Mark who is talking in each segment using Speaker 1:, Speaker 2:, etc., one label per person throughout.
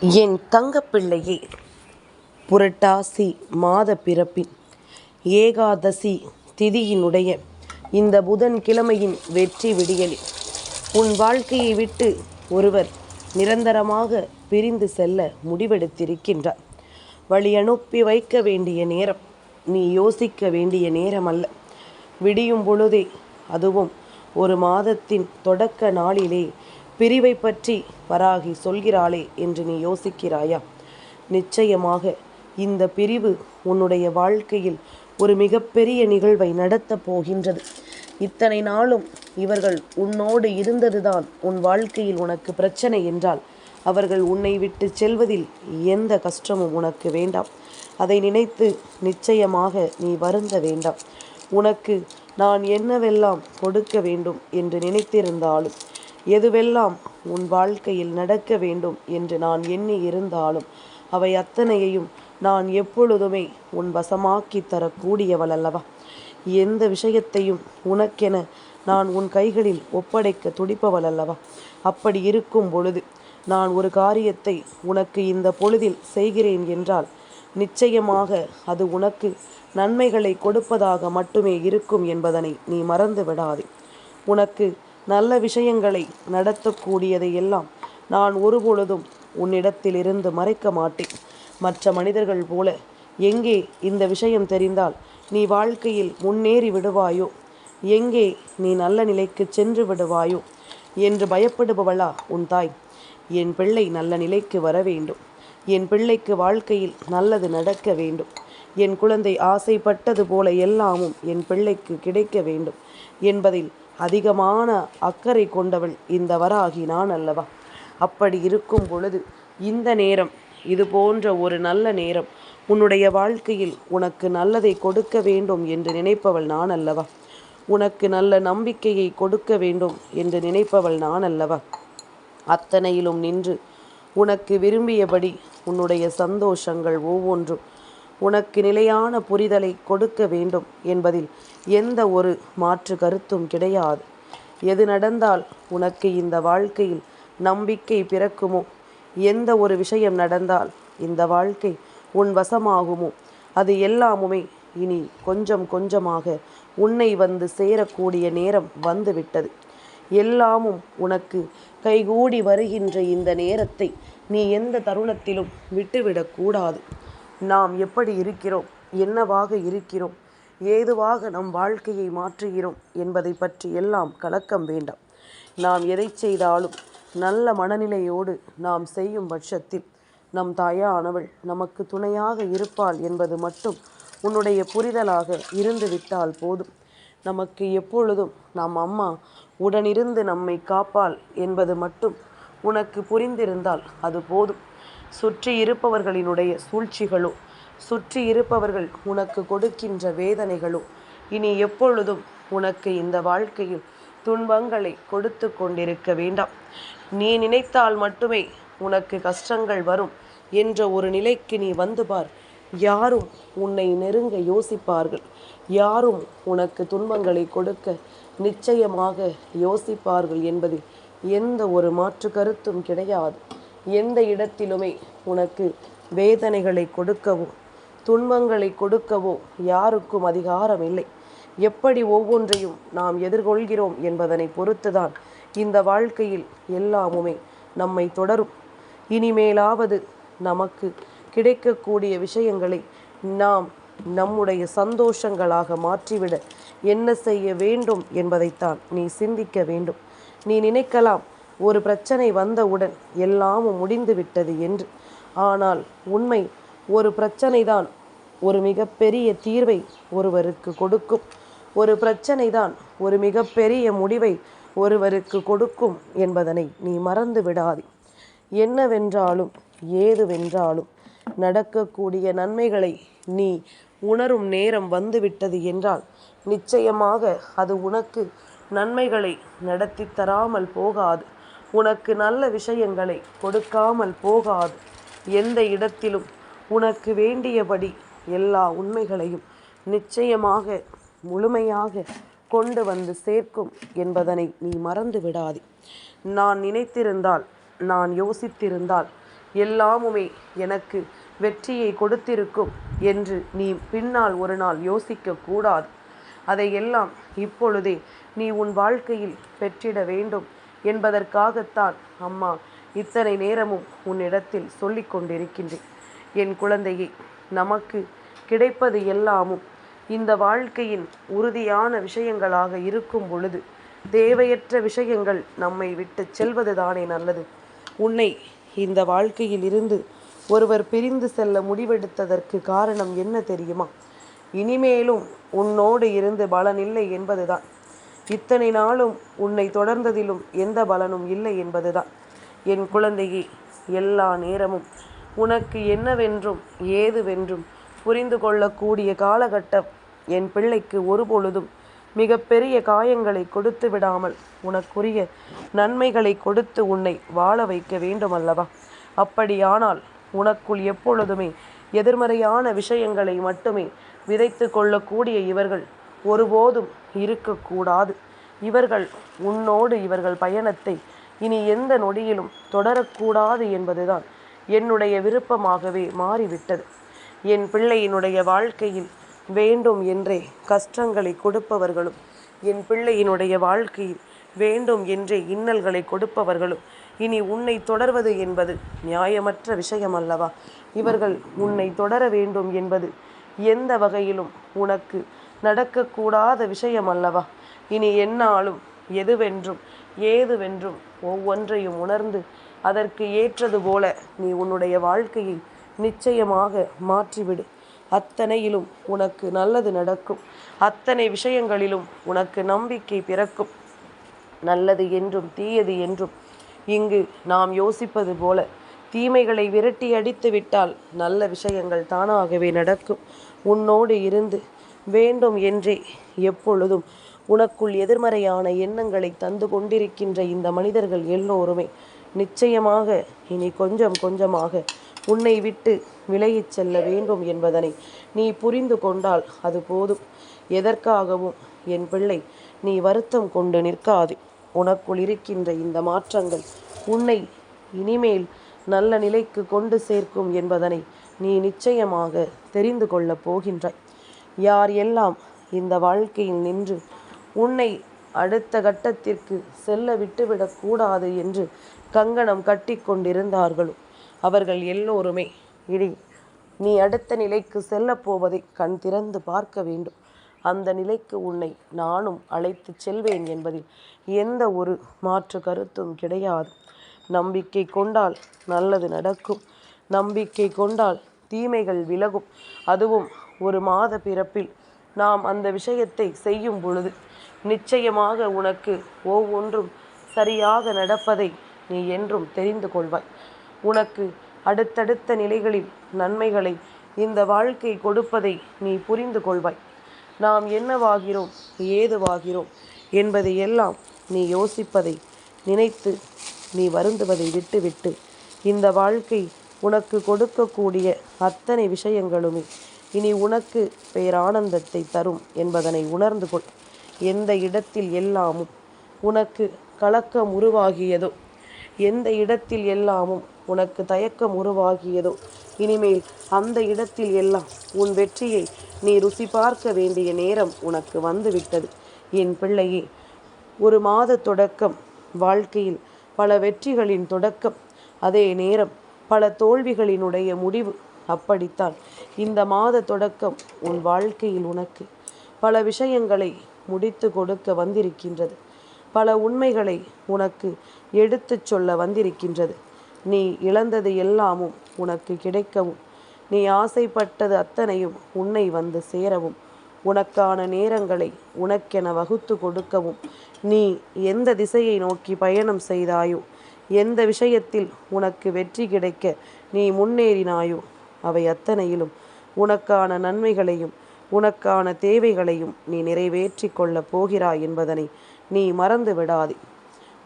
Speaker 1: என் தங்கப்பிள்ளையே புரட்டாசி மாத பிறப்பின் ஏகாதசி திதியினுடைய இந்த புதன் கிழமையின் வெற்றி விடியலில் உன் வாழ்க்கையை விட்டு ஒருவர் நிரந்தரமாக பிரிந்து செல்ல முடிவெடுத்திருக்கின்றார். வழி அனுப்பி வைக்க வேண்டிய நேரம் நீ யோசிக்க வேண்டிய நேரம் அல்ல விடியும் பொழுதே அதுவும் ஒரு மாதத்தின் தொடக்க நாளிலே பிரிவை பற்றி வராகி சொல்கிறாளே என்று நீ யோசிக்கிறாயா? நிச்சயமாக இந்த பிரிவு உன்னுடைய வாழ்க்கையில் ஒரு மிகப்பெரிய நிகழ்வை நடத்தப் போகின்றது. இத்தனை நாளும் இவர்கள் உன்னோடு இருந்ததுதான் உன் வாழ்க்கையில் உனக்கு பிரச்சனை என்றால் அவர்கள் உன்னை விட்டு செல்வதில் எந்த கஷ்டமும் உனக்கு வேண்டாம். அதை நினைத்து நிச்சயமாக நீ வருந்த வேண்டாம். உனக்கு நான் என்னவெல்லாம் கொடுக்க வேண்டும் என்று நினைத்திருந்தாலும் எதுவெல்லாம் உன் வாழ்க்கையில் நடக்க வேண்டும் என்று நான் எண்ணி இருந்தாலும் அவை அத்தனையையும் நான் எப்பொழுதுமே உன் வசமாக்கி தரக்கூடியவள் அல்லவா? எந்த விஷயத்தையும் உனக்கென நான் உன் கைகளில் ஒப்படைக்க துடிப்பவள் அல்லவா? அப்படி இருக்கும் பொழுது நான் ஒரு காரியத்தை உனக்கு இந்த பொழுதில் செய்கிறேன் என்றால் நிச்சயமாக அது உனக்கு நன்மைகளை கொடுப்பதாக மட்டுமே இருக்கும் என்பதனை நீ மறந்து விடாதே உனக்கு நல்ல விஷயங்களை நடத்தக்கூடியதை எல்லாம் நான் ஒருபொழுதும் உன்னிடத்திலிருந்து மறைக்க மாட்டேன். மற்ற மனிதர்கள் போல எங்கே இந்த விஷயம் தெரிந்தால் நீ வாழ்க்கையில் முன்னேறி விடுவாயோ? எங்கே நீ நல்ல நிலைக்கு சென்று விடுவாயோ? என்று பயப்படுபவளா உன் தாய். என் பிள்ளை நல்ல நிலைக்கு வர வேண்டும். என் பிள்ளைக்கு வாழ்க்கையில் நல்லது நடக்க வேண்டும். என் குழந்தை ஆசைப்பட்டது போல எல்லாமும் என் பிள்ளைக்கு கிடைக்க வேண்டும் என்பதில் அதிகமான அக்கறை கொண்டவள் இந்த வராகி நான் அல்லவா? அப்படி இருக்கும் பொழுது இந்த நேரம் இது போன்ற ஒரு நல்ல நேரம் உன்னுடைய வாழ்க்கையில் உனக்கு நல்லதை கொடுக்க வேண்டும் என்று நினைப்பவள் நான் அல்லவா? உனக்கு நல்ல நம்பிக்கையை கொடுக்க வேண்டும் என்று நினைப்பவள் நான் அல்லவா? அத்தனையிலும் நின்று உனக்கு விரும்பியபடி உன்னுடைய சந்தோஷங்கள் ஒவ்வொன்றும் உனக்கு நிலையான புரிதலை கொடுக்க வேண்டும் என்பதில் எந்த ஒரு மாற்று கருத்தும் கிடையாது. எது நடந்தால் உனக்கு இந்த வாழ்க்கையில் நம்பிக்கை பிறக்குமோ? எந்த ஒரு விஷயம் நடந்தால் இந்த வாழ்க்கை உன் வசமாகுமோ? அது எல்லாமுமே இனி கொஞ்சம் கொஞ்சமாக உன்னை வந்து சேரக்கூடிய நேரம் வந்துவிட்டது. எல்லாமும் உனக்கு கைகூடி வருகின்ற இந்த நேரத்தை நீ எந்த தருணத்திலும் விட்டுவிடக்கூடாது நாம் எப்படி இருக்கிறோம்? என்னவாக இருக்கிறோம்? ஏதுவாக நம் வாழ்க்கையை மாற்றுகிறோம் என்பதை பற்றி எல்லாம் கலக்கம் வேண்டாம். நாம் எதை செய்தாலும் நல்ல மனநிலையோடு நாம் செய்யும் பட்சத்தில் நம் தாயானவள் நமக்கு துணையாக இருப்பாள் என்பது மட்டும் உன்னுடைய புரிதலாக இருந்துவிட்டால் போதும். நமக்கு எப்பொழுதும் நம் அம்மா உடனிருந்து நம்மை காப்பாள் என்பது மட்டும் உனக்கு புரிந்திருந்தால் அது போதும். சுற்றி இருப்பவர்களினுடைய சூழ்ச்சிகளோ சுற்றி இருப்பவர்கள் உனக்கு கொடுக்கின்ற வேதனைகளோ இனி எப்பொழுதும் உனக்கு இந்த வாழ்க்கையில் துன்பங்களை கொடுத்து கொண்டிருக்க வேண்டாம். நீ நினைத்தால் மட்டுமே உனக்கு கஷ்டங்கள் வரும் என்ற ஒரு நிலைக்கு நீ வந்து பார். யாரும் உன்னை நெருங்க யோசிப்பார்கள். யாரும் உனக்கு துன்பங்களை கொடுக்க நிச்சயமாக யோசிப்பார்கள் என்பதில் எந்த ஒரு மாற்று கருத்தும் கிடையாது. எந்த இடத்திலுமே உனக்கு வேதனைகளை கொடுக்கவோ துன்பங்களை கொடுக்கவோ யாருக்கும் அதிகாரம் இல்லை எப்படி ஒவ்வொன்றையும் நாம் எதிர்கொள்கிறோம் என்பதனை பொறுத்துதான் இந்த வாழ்க்கையில் எல்லாமுமே நம்மை தொடரும். இனிமேலாவது நமக்கு கிடைக்கக்கூடிய விஷயங்களை நாம் நம்முடைய சந்தோஷங்களாக மாற்றிவிட என்ன செய்ய வேண்டும் என்பதைத்தான் நீ சிந்திக்க வேண்டும். நீ நினைக்கலாம் ஒரு பிரச்சனை வந்தவுடன் எல்லாமும் முடிந்து விட்டது என்று. ஆனால் உண்மை ஒரு பிரச்சனை தான் ஒரு மிகப்பெரிய தீர்வை ஒருவருக்கு கொடுக்கும். ஒரு பிரச்சனை தான் ஒரு மிகப்பெரிய முடிவை ஒருவருக்கு கொடுக்கும் என்பதனை நீ மறந்து விடாதே. என்னவென்றாலும் ஏதுவென்றாலும் நடக்கக்கூடிய நன்மைகளை நீ உணரும் நேரம் வந்துவிட்டது என்றால் நிச்சயமாக அது உனக்கு நன்மைகளை நடத்தி தராமல் போகாது. உனக்கு நல்ல விஷயங்களை கொடுக்காமல் போகாது. எந்த இடத்திலும் உனக்கு வேண்டியபடி எல்லா உண்மைகளையும் நிச்சயமாக முழுமையாக கொண்டு வந்து சேர்க்கும் என்பதனை நீ மறந்து விடாதே. நான் நினைத்திருந்தால் நான் யோசித்திருந்தால் எல்லாமுமே எனக்கு வெற்றியை கொடுத்திருக்கும் என்று நீ பின்னால் ஒரு நாள் யோசிக்க கூடாது. அதையெல்லாம் இப்பொழுதே நீ உன் வாழ்க்கையில் பெற்றிட வேண்டும். என்பதற்காகத்தான் அம்மா இத்தனை நேரமும் உன்னிடத்தில் சொல்லிக் கொண்டிருக்கின்றேன். என் குழந்தையே நமக்கு கிடைப்பது எல்லாமும் இந்த வாழ்க்கையின் உறுதியான விஷயங்களாக இருக்கும் பொழுது தேவையற்ற விஷயங்கள் நம்மை விட்டு செல்வதுதானே நல்லது. உன்னை இந்த வாழ்க்கையில் இருந்து ஒருவர் பிரிந்து செல்ல முடிவெடுத்ததற்கு காரணம் என்ன தெரியுமா? இனிமேலும் உன்னோடு இருந்து பலனில்லை என்பதுதான். இத்தனை நாளும் உன்னை தொடர்ந்ததிலும் எந்த பலனும் இல்லை என்பதுதான். என் குழந்தையே எல்லா நேரமும் உனக்கு என்னவென்றும் ஏதுவென்றும் புரிந்து கொள்ளக்கூடிய காலகட்டம் என் பிள்ளைக்கு ஒருபொழுதும் மிகப்பெரிய காயங்களை கொடுத்து விடாமல் உனக்குரிய நன்மைகளை கொடுத்து உன்னை வாழ வைக்க வேண்டுமல்லவா? அப்படியானால் உனக்குள் எப்பொழுதுமே எதிர்மறையான விஷயங்களை மட்டுமே விதைத்து கொள்ளக்கூடிய இவர்கள் ஒருபோதும் இருக்கக்கூடாது. இவர்கள் உன்னோடு இவர்கள் பயணத்தை இனி எந்த நொடியிலும் தொடரக்கூடாது என்பதுதான் என்னுடைய விருப்பமாகவே மாறிவிட்டது. என் பிள்ளையினுடைய வாழ்க்கையில் வேண்டும் என்றே கஷ்டங்களை கொடுப்பவர்களும் என் பிள்ளையினுடைய வாழ்க்கையில் வேண்டும் என்றே இன்னல்களை கொடுப்பவர்களும் இனி உன்னை தொடர்வது என்பது நியாயமற்ற விஷயம் அல்லவா இவர்கள் உன்னை தொடர வேண்டும் என்பது எந்த வகையிலும் உனக்கு நடக்கக்கூடாத விஷயம் அல்லவா இனி என்னாலும் எதுவென்றும் ஏதுவென்றும் ஒவ்வொன்றையும் உணர்ந்து அதற்கு ஏற்றது போல நீ உன்னுடைய வாழ்க்கையை நிச்சயமாக மாற்றிவிடு. அத்தனையிலும் உனக்கு நல்லது நடக்கும். அத்தனை விஷயங்களிலும் உனக்கு நம்பிக்கை பிறக்கும். நல்லது என்றும் தீயது என்றும் இங்கு நாம் யோசிப்பது போல தீமைகளை விரட்டி அடித்து விட்டால் நல்ல விஷயங்கள் தானாகவே நடக்கும். உன்னோடு இருந்து வேண்டும் என்றே எப்பொழுதும் உனக்குள் எதிர்மறையான எண்ணங்களை தந்து கொண்டிருக்கின்ற இந்த மனிதர்கள் எல்லோருமே நிச்சயமாக இனி கொஞ்சம் கொஞ்சமாக உன்னை விட்டு விலகிச் செல்ல வேண்டும் என்பதனை நீ புரிந்து கொண்டால் அது போதும். எதற்காகவும் என் பிள்ளை நீ வருத்தம் கொண்டு நிற்காது. உனக்குள் இருக்கின்ற இந்த மாற்றங்கள் உன்னை இனிமேல் நல்ல நிலைக்கு கொண்டு சேர்க்கும் என்பதனை நீ நிச்சயமாக தெரிந்து கொள்ளப் போகின்றாய். யார் எல்லாம் இந்த வாழ்க்கையில் நின்று உன்னை அடுத்த கட்டத்திற்கு செல்ல விட்டுவிடக்கூடாது என்று கங்கணம் கட்டி கொண்டிருந்தார்களோ? அவர்கள் எல்லோருமே இடி நீ அடுத்த நிலைக்கு செல்லப் போவதை கண் திறந்து பார்க்க வேண்டும். அந்த நிலைக்கு உன்னை நானும் அழைத்து செல்வேன் என்பதில் எந்த ஒரு மாற்று கருத்தும் கிடையாது. நம்பிக்கை கொண்டால் நல்லது நடக்கும். நம்பிக்கை கொண்டால் தீமைகள் விலகும். அதுவும் ஒரு மாத பிறப்பில் நாம் அந்த விஷயத்தை செய்யும் பொழுது நிச்சயமாக உனக்கு ஒவ்வொன்றும் சரியாக நடப்பதை நீ என்றும் தெரிந்து கொள்வாய். உனக்கு அடுத்தடுத்த நிலைகளில் நன்மைகளை இந்த வாழ்க்கை கொடுப்பதை நீ புரிந்து கொள்வாய். நாம் என்னவாகிறோம் ஏதுவாகிறோம் என்பதை எல்லாம் நீ யோசிப்பதை நினைத்து நீ வருந்துவதை விட்டுவிட்டு இந்த வாழ்க்கை உனக்கு கொடுக்கக்கூடிய அத்தனை விஷயங்களுமே இனி உனக்கு பேரானந்தத்தை தரும் என்பதனை உணர்ந்து கொள். எந்த இடத்தில் எல்லாமும் உனக்கு கலக்கம் உருவாகியதோ எந்த இடத்தில் எல்லாமும் உனக்கு தயக்கம் உருவாகியதோ இனிமேல் அந்த இடத்தில் எல்லாம் உன் வெற்றியை நீ ருசி பார்க்க வேண்டிய நேரம் உனக்கு வந்துவிட்டது. என் பிள்ளையே ஒரு மாத தொடக்கம் வாழ்க்கையில் பல வெற்றிகளின் தொடக்கம் அதே நேரம் பல தோல்விகளினுடைய முடிவு அப்படித்தான். இந்த மாத தொடக்கம் உன் வாழ்க்கையில் உனக்கு பல விஷயங்களை முடித்து கொடுக்க வந்திருக்கின்றது. பல உண்மைகளை உனக்கு எடுத்துச் சொல்ல வந்திருக்கின்றது. நீ இழந்தது எல்லாமும் உனக்கு கிடைக்கவும் நீ ஆசைப்பட்டது அத்தனையும் உன்னை வந்து சேரவும் உனக்கான நேரங்களை உனக்கென வகுத்து கொடுக்கவும் நீ எந்த திசையை நோக்கி பயணம் செய்தாயோ எந்த விஷயத்தில் உனக்கு வெற்றி கிடைக்க நீ முன்னேறினாயோ அவை அத்தனையிலும் உனக்கான நன்மைகளையும் உனக்கான தேவைகளையும் நீ நிறைவேற்றி கொள்ளப் போகிறாய் என்பதனை நீ மறந்து விடாதே.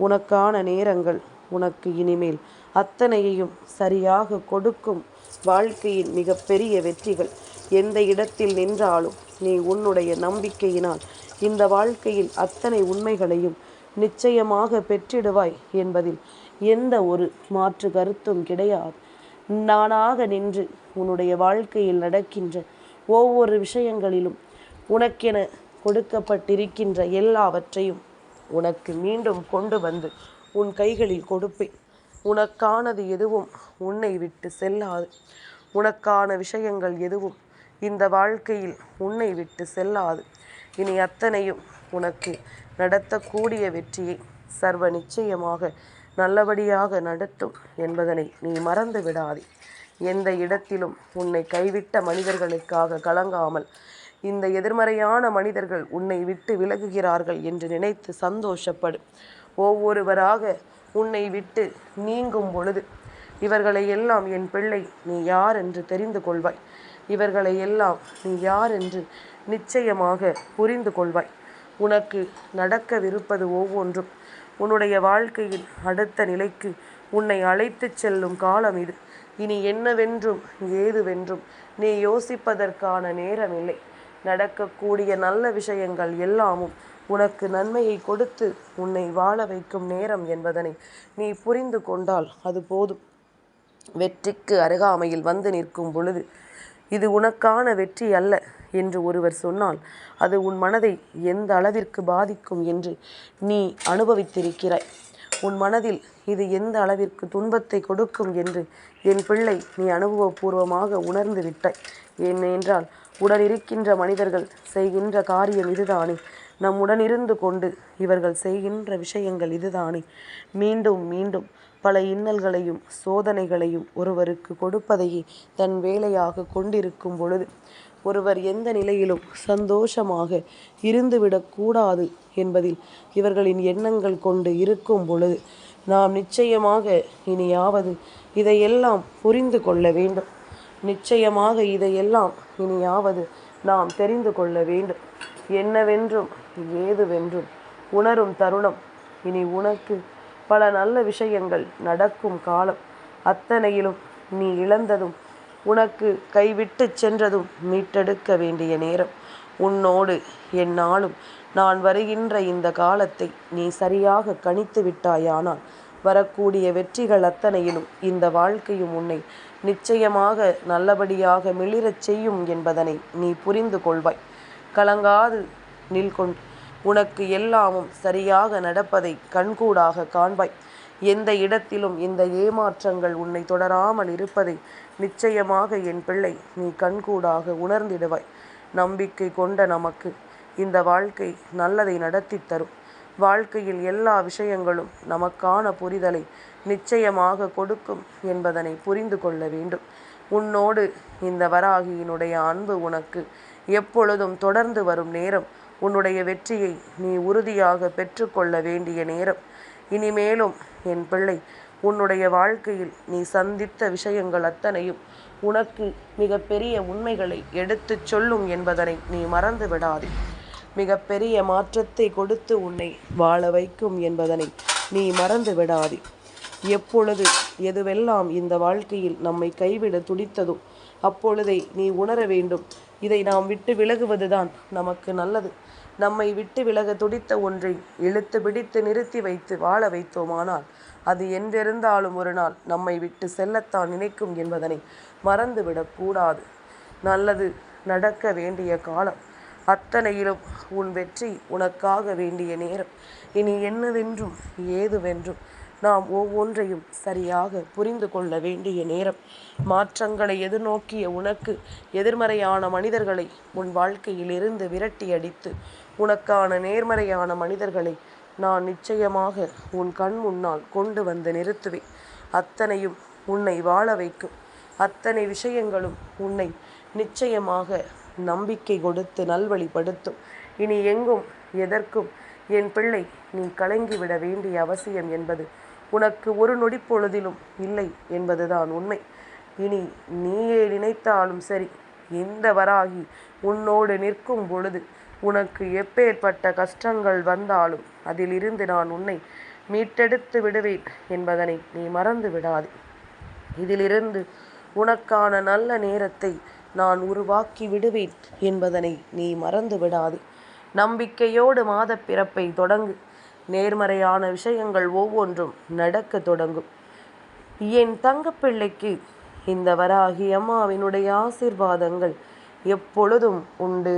Speaker 1: உனக்கான நேரங்கள் உனக்கு இனிமேல் அத்தனையையும் சரியாக கொடுக்கும் வாழ்க்கையின் மிகப்பெரிய வெற்றிகள் எந்த இடத்தில் நின்றாலும் நீ உன்னுடைய நம்பிக்கையினால் இந்த வாழ்க்கையில் அத்தனை உண்மைகளையும் நிச்சயமாக பெற்றிடுவாய் என்பதில் எந்த ஒரு மாற்று கருத்தும் கிடையாது. நானாக நின்று உன்னுடைய வாழ்க்கையில் நடக்கின்ற ஒவ்வொரு விஷயங்களிலும் உனக்கென கொடுக்கப்பட்டிருக்கின்ற எல்லாவற்றையும் உனக்கு மீண்டும் கொண்டு வந்து உன் கைகளில் கொடுப்பேன். உனக்கானது எதுவும் உன்னை விட்டு செல்லாது. உனக்கான விஷயங்கள் எதுவும் இந்த வாழ்க்கையில் உன்னை விட்டு செல்லாது. இனி அத்தனையும் உனக்கு நடத்தக்கூடிய வெற்றியை சர்வ நிச்சயமாக நல்லபடியாக நடத்தும் என்பதனை நீ மறந்து விடாதே. எந்த இடத்திலும் உன்னை கைவிட்ட மனிதர்களுக்காக கலங்காமல் இந்த எதிர்மறையான மனிதர்கள் உன்னை விட்டு விலகுகிறார்கள் என்று நினைத்து சந்தோஷப்படு. ஒவ்வொருவராக உன்னை விட்டு நீங்கும் பொழுது இவர்களை எல்லாம் என் பிள்ளை நீ யார் என்று தெரிந்து கொள்வாய். இவர்களை எல்லாம் நீ யார் என்று நிச்சயமாக புரிந்து கொள்வாய். உனக்கு நடக்கவிருப்பது ஒவ்வொன்றும். உன்னுடைய வாழ்க்கையில் அடுத்த நிலைக்கு உன்னை அழைத்துச் செல்லும் காலம் இது. இனி என்னவென்றும் ஏதுவென்றும் நீ யோசிப்பதற்கான நேரம் இல்லை நடக்கக்கூடிய நல்ல விஷயங்கள் எல்லாமும் உனக்கு நன்மையை கொடுத்து உன்னை வாழ வைக்கும் நேரம் என்பதனை நீ புரிந்து கொண்டால் அது போதும். வெற்றிக்கு அருகாமையில் வந்து நிற்கும் பொழுது இது உனக்கான வெற்றி அல்ல என்று ஒருவர் சொன்னால் அது உன் மனதை எந்த அளவிற்கு பாதிக்கும் என்று நீ அனுபவித்திருக்கிறாய். உன் மனதில் இது எந்த அளவிற்கு துன்பத்தை கொடுக்கும் என்று என் பிள்ளை நீ அனுபவபூர்வமாக உணர்ந்து விட்டாய். ஏனென்றால் உடனிருக்கின்ற மனிதர்கள் செய்கின்ற காரியம் இதுதானே. நம்முடன் இருந்து கொண்டு இவர்கள் செய்கின்ற விஷயங்கள் இதுதானே. மீண்டும் மீண்டும் பல இன்னல்களையும் சோதனைகளையும் ஒருவருக்கு கொடுப்பதையே தன் வேலையாக கொண்டிருக்கும் பொழுது ஒருவர் எந்த நிலையிலும் சந்தோஷமாக இருந்துவிடக்கூடாது என்பதில் இவர்களின் எண்ணங்கள் கொண்டு இருக்கும் பொழுது நாம் நிச்சயமாக இனியாவது இதையெல்லாம் புரிந்து கொள்ள வேண்டும். நிச்சயமாக இதையெல்லாம் இனியாவது நாம் தெரிந்து கொள்ள வேண்டும். என்னவென்றும் ஏதுவென்றும் உணரும் தருணம் இனி உனக்கு பல நல்ல விஷயங்கள் நடக்கும் காலம். அத்தனையிலும் நீ இழந்ததும் உனக்கு கைவிட்டு சென்றதும் மீட்டெடுக்க வேண்டிய நேரம். உன்னோடு என்னாலும் நான் வருகின்ற இந்த காலத்தை நீ சரியாக கணித்து விட்டாயானால் வரக்கூடிய வெற்றிகள் அத்தனையிலும் இந்த வாழ்க்கையும் உன்னை நிச்சயமாக நல்லபடியாக மிளிரச் செய்யும் என்பதனை நீ புரிந்து கொள்வாய். கலங்காது நில்கொண்டு உனக்கு எல்லாமும் சரியாக நடப்பதை கண்கூடாக காண்பாய். எந்த இடத்திலும் இந்த ஏமாற்றங்கள் உன்னை தொடராமல் இருப்பதை நிச்சயமாக என் பிள்ளை நீ கண்கூடாக உணர்ந்திடுவாய். நம்பிக்கை கொண்ட நமக்கு இந்த வாழ்க்கை நல்லதை நடத்தி தரும். வாழ்க்கையில் எல்லா விஷயங்களும் நமக்கான புரிதலை நிச்சயமாக கொடுக்கும் என்பதனை புரிந்து கொள்ள வேண்டும். உன்னோடு இந்த வராகியினுடைய அன்பு உனக்கு எப்பொழுதும் தொடர்ந்து வரும் நேரம் உன்னுடைய வெற்றியை நீ உறுதியாக பெற்றுக்கொள்ள வேண்டிய நேரம். இனிமேலும் என் பிள்ளை உன்னுடைய வாழ்க்கையில் நீ சந்தித்த விஷயங்கள் அத்தனையும் உனக்கு மிகப்பெரிய உண்மைகளை எடுத்துச் சொல்லும் என்பதனை நீ மறந்து விடாதே. மிகப்பெரிய மாற்றத்தை கொடுத்து உன்னை வாழ வைக்கும் என்பதனை நீ மறந்து விடாதே. எப்பொழுது எதுவெல்லாம் இந்த வாழ்க்கையில் நம்மை கைவிட துடித்ததோ அப்பொழுதே நீ உணர வேண்டும். இதை நாம் விட்டு விலகுவதுதான் நமக்கு நல்லது. நம்மை விட்டு விலக துடித்த ஒன்றை இழுத்து பிடித்து நிறுத்தி வைத்து வாழ வைத்தோமானால் அது என்றிருந்தாலும் ஒரு நாள் நம்மை விட்டு செல்லத்தான் நினைக்கும் என்பதனை மறந்துவிடக்கூடாது நல்லது நடக்க வேண்டிய காலம். அத்தனையிலும் உன் வெற்றி உனக்காக வேண்டிய நேரம். இனி என்னவென்றும் ஏதுவென்றும் நாம் ஒவ்வொன்றையும் சரியாக புரிந்து கொள்ள வேண்டிய நேரம். மாற்றங்களை எதிர்நோக்கிய உனக்கு எதிர்மறையான மனிதர்களை உன் வாழ்க்கையிலிருந்து விரட்டி அடித்து உனக்கான நேர்மறையான மனிதர்களை நான் நிச்சயமாக உன் கண் முன்னால் கொண்டு வந்து நிறுத்துவேன். அத்தனையும் உன்னை வாழ வைக்கும். அத்தனை விஷயங்களும் உன்னை நிச்சயமாக நம்பிக்கை கொடுத்து நல்வழிப்படுத்தும். இனி எங்கும் எதற்கும் என் பிள்ளை நீ கலங்கிவிட வேண்டிய அவசியம் என்பது உனக்கு ஒரு நொடி பொழுதிலும் இல்லை என்பதுதான் உண்மை. இனி நீயே நினைத்தாலும் சரி இந்த வராகி உன்னோடு நிற்கும் பொழுது உனக்கு எப்பேற்பட்ட கஷ்டங்கள் வந்தாலும் அதிலிருந்து நான் உன்னை மீட்டெடுத்து விடுவேன் என்பதனை நீ மறந்து விடாதே. இதிலிருந்து உனக்கான நல்ல நேரத்தை நான் உருவாக்கி விடுவேன் என்பதனை நீ மறந்து விடாதே. நம்பிக்கையோடு மாத பிறப்பை தொடங்கு. நேர்மறையான விஷயங்கள் ஒவ்வொன்றும் நடக்க தொடங்கும். என் தங்கப்பிள்ளைக்கு இந்த வராகி அம்மாவினுடைய ஆசிர்வாதங்கள் எப்பொழுதும் உண்டு.